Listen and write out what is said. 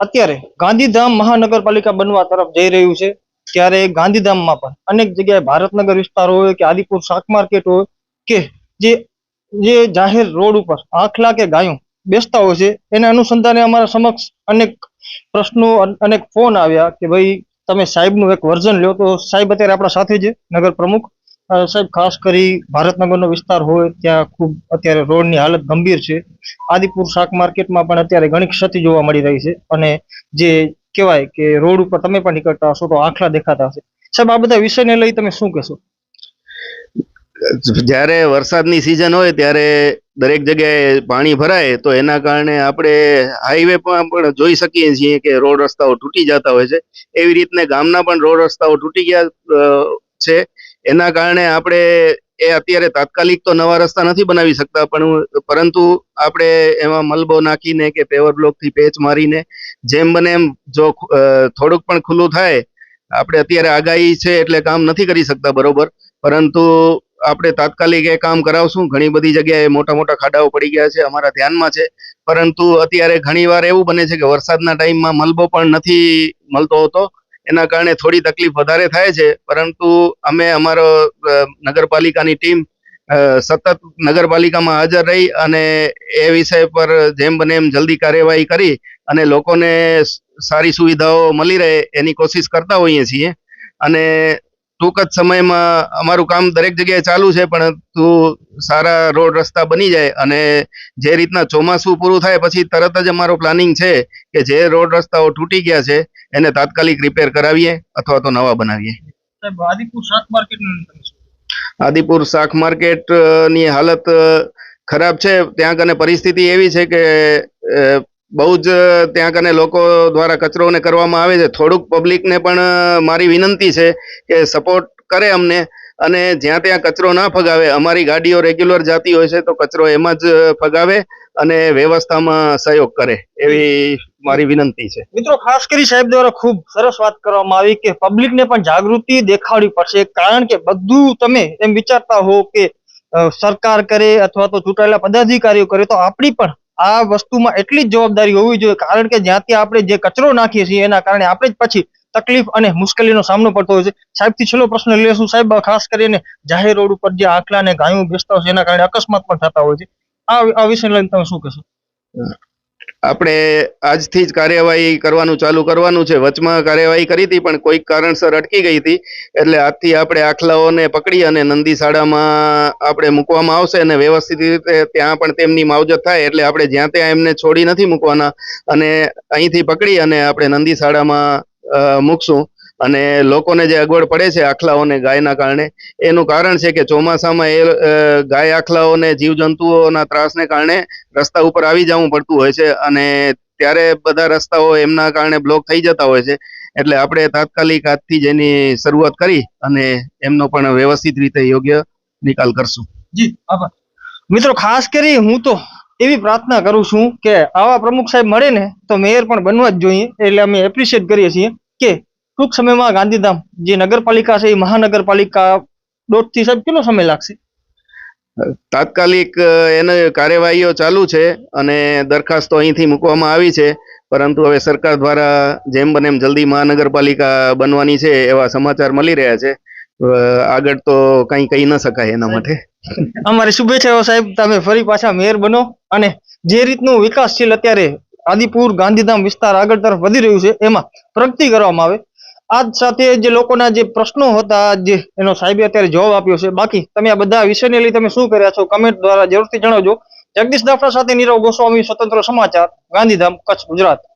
અત્યારે ગાંધીધામ મહાનગરપાલિકા બનવા તરફ જઈ રહ્યું છે. ત્યારે ગાંધીધામમાં પણ અનેક જગ્યાએ ભારતનગર વિસ્તાર હોય કે આદિપુર શાક માર્કેટ હોય કે જે જે જાહેર રોડ ઉપર આખલા કે ગાયો બેસતા હોય છે, એના અનુસંધાને અમારા સમક્ષ અનેક પ્રશ્નો અનેક ફોન આવ્યા કે ભાઈ તમે સાહેબનું એક વર્ઝન લ્યો. તો સાહેબ અત્યારે આપણા સાથે છે, નગર પ્રમુખ. સાહેબ, ખાસ કરી ભારતનગરનો વિસ્તાર હોય, ત્યાં ખૂબ અત્યારે રોડની હાલત ગંભીર છે. આદિપુર શાક માર્કેટમાં પણ અત્યારે ઘણી ક્ષતિ જોવા મળી રહી છે અને જે કહેવાય કે રોડ ઉપર તમે પણ નીકળતા હશો તો આખલા દેખાતા હશે. સાહેબ, આ બધા વિષયને લઈ તમે શું કહેશો? જ્યારે વરસાદની સિઝન હોય, ત્યારે દરેક જગ્યાએ પાણી ભરાય, તો એના કારણે આપણે હાઈવે પણ જોઈ શકીએ છીએ કે રોડ રસ્તાઓ તૂટી જતા હોય છે. એવી રીતને ગામના પણ રોડ રસ્તાઓ તૂટી ગયા છે. એના કારણે આપણે એ અત્યારે તાત્કાલિક તો નવા રસ્તા નથી બનાવી શકતા, પણ પરંતુ આપણે એમાં મલબો નાખીને કે પેવર બ્લોકથી પેચ મારીને જેમ બને એમ જો થોડુંક પણ ખુલ્લું થાય, આપણે અત્યારે આગાહી છે એટલે કામ નથી કરી શકતા બરોબર. પરંતુ આપણે તાત્કાલિક એ કામ કરાવશું. ઘણી બધી જગ્યાએ મોટા મોટા ખાડાઓ પડી ગયા છે, અમારા ધ્યાનમાં છે. પરંતુ અત્યારે ઘણીવાર એવું બને છે કે વરસાદના ટાઈમમાં મલબો પણ નથી મળતો હોતો. એના કારણે થોડી તકલીફ વધારે થાય છે, પરંતુ અમે અમારો નગરપાલિકાની ટીમ સતત નગરપાલિકામાં હાજર રહી અને એ વિષય પર જેમ બને એમ જલ્દી કાર્યવાહી કરી અને લોકોને સારી સુવિધાઓ મળી રહે એની કોશિશ કરતા હોઈએ છીએ. અને ટૂંક જ સમયમાં અમારું કામ દરેક જગ્યાએ ચાલુ છે પણ તું સારા રોડ રસ્તા બની જાય અને જે રીતના ચોમાસું પૂરું થાય પછી તરત જ અમારો પ્લાનિંગ છે કે જે રોડ રસ્તાઓ તૂટી ગયા છે એને તાત્કાલિક રિપેર કરાવીએ અથવા તો નવા બનાવીએ. આદિપુર શાક માર્કેટ આદિપુર શાક માર્કેટની હાલત ખરાબ છે. ત્યાં કને પરિસ્થિતિ એવી છે કે બહુ જ ત્યાં કને લોકો દ્વારા કચરોને કરવામાં આવે છે. થોડુંક પબ્લિકને પણ મારી વિનંતી છે કે સપોર્ટ કરે અમને અને જ્યાં ત્યાં કચરો ના ફગાવે, અમારી ગાડીઓ રેગ્યુલર જાતી હોય છે તો કચરો એમાં જ ફગાવે અને વ્યવસ્થામાં સહયોગ કરે એવી મારી વિનંતી છે. મિત્રો, ખાસ કરી સાહેબ દ્વારા ખૂબ સરસ વાત કરવામાં આવી કે પબ્લિકને પણ જાગૃતિ દેખાડવી પડશે, કારણ કે બધું તમે એમ વિચારતા હો કે સરકાર કરે અથવા તો ચૂંટાયેલા પદાધિકારીઓ કરે તો આપણી પણ આ વસ્તુમાં એટલી જ જવાબદારી હોવી જોઈએ, કારણ કે જ્યાંથી આપણે જે કચરો નાખીએ છીએ, એના કારણે આપણે જ પછી તકલીફ અને મુશ્કેલીનો સામનો પડતો હોય છે. સાહેબથી છેલ્લો પ્રશ્ન લેશું. સાહેબ, ખાસ કરીને જાહેર રોડ ઉપર જે આખલા અને ગાયો બેસતા હોય છે, એના કારણે અકસ્માત પણ થતા હોય છે. આ આ વિષય લઈને તમે શું કહેશો? આપણે આજથી જ કાર્યવાહી કરવાનું ચાલુ કરવાનું છે. વચમાં કાર્યવાહી કરી હતી, પણ કોઈક કારણસર અટકી ગઈ હતી. એટલે આજથી આપણે આખલાઓને પકડી અને નંદી શાળામાં આપણે મૂકવામાં આવશે અને વ્યવસ્થિત રીતે ત્યાં પણ તેમની માવજત થાય, એટલે આપણે જ્યાં ત્યાં એમને છોડી નથી મૂકવાના. અને અહીંથી પકડી અને આપણે નંદી શાળામાં મૂકશું. અને લોકોને જે અગવડ પડે છે આખલાઓને, ગાયના કારણે, એનું કારણ છે કે ચોમાસામાં એ ગાય આખલાઓને, જીવજંતુઓના ત્રાસને કારણે રસ્તા ઉપર આવી જવું પડતું હોય છે અને ત્યારે બધા રસ્તાઓ એમના કારણે બ્લોક થઈ જતા હોય છે. એટલે આપણે તાત્કાલિક આજથી જ એની શરૂઆત કરી અને એમનો પણ વ્યવસ્થિત રીતે યોગ્ય નિકાલ કરશું. જી, આભાર. મિત્રો, ખાસ કરી હું તો એવી પ્રાર્થના કરું છું કે આવા પ્રમુખ સાહેબ મળે ને તો મેયર પણ બનવા જ જોઈએ. એટલે અમે એપ્રિશિએટ કરીએ છીએ કે ટૂંક સમયમાં ગાંધીધામ જે નગરપાલિકા છે એ મહાનગરપાલિકા દોઢથી સાહેબ કેટલો સમય લાગશે? તાત્કાલિક એને કાર્યવાહીઓ ચાલુ છે અને દરખાસ્તો અહીંથી મૂકવામાં આવી છે. પરંતુ હવે સરકાર દ્વારા જેમ બને એમ જલ્દી મહાનગરપાલિકા બનવાની છે એવા સમાચાર મળી રહ્યા છે. આગળ તો કંઈ કહી ન શકાય એના માટે. અમારી શુભેચ્છાઓ સાહેબ તમે ફરી પાછા મેયર બનો અને જે રીતનું વિકાસશીલ અત્યારે આદિપુર ગાંધીધામ વિસ્તાર આગળ તરફ વધી રહ્યું છે એમાં પ્રગતિ કરવામાં આવે. આ જ સાથે જે લોકોના જે પ્રશ્નો હતા જે એનો સાહેબે અત્યારે જવાબ આપ્યો છે. બાકી તમે આ બધા વિષયને લઈ તમે શું કર્યા છો? કમેન્ટ દ્વારા જરૂરથી જણાવજો. જગદીશ દાફડા સાથે નીરવ ગોસ્વામી, સ્વતંત્ર સમાચાર, ગાંધીધામ, કચ્છ, ગુજરાત.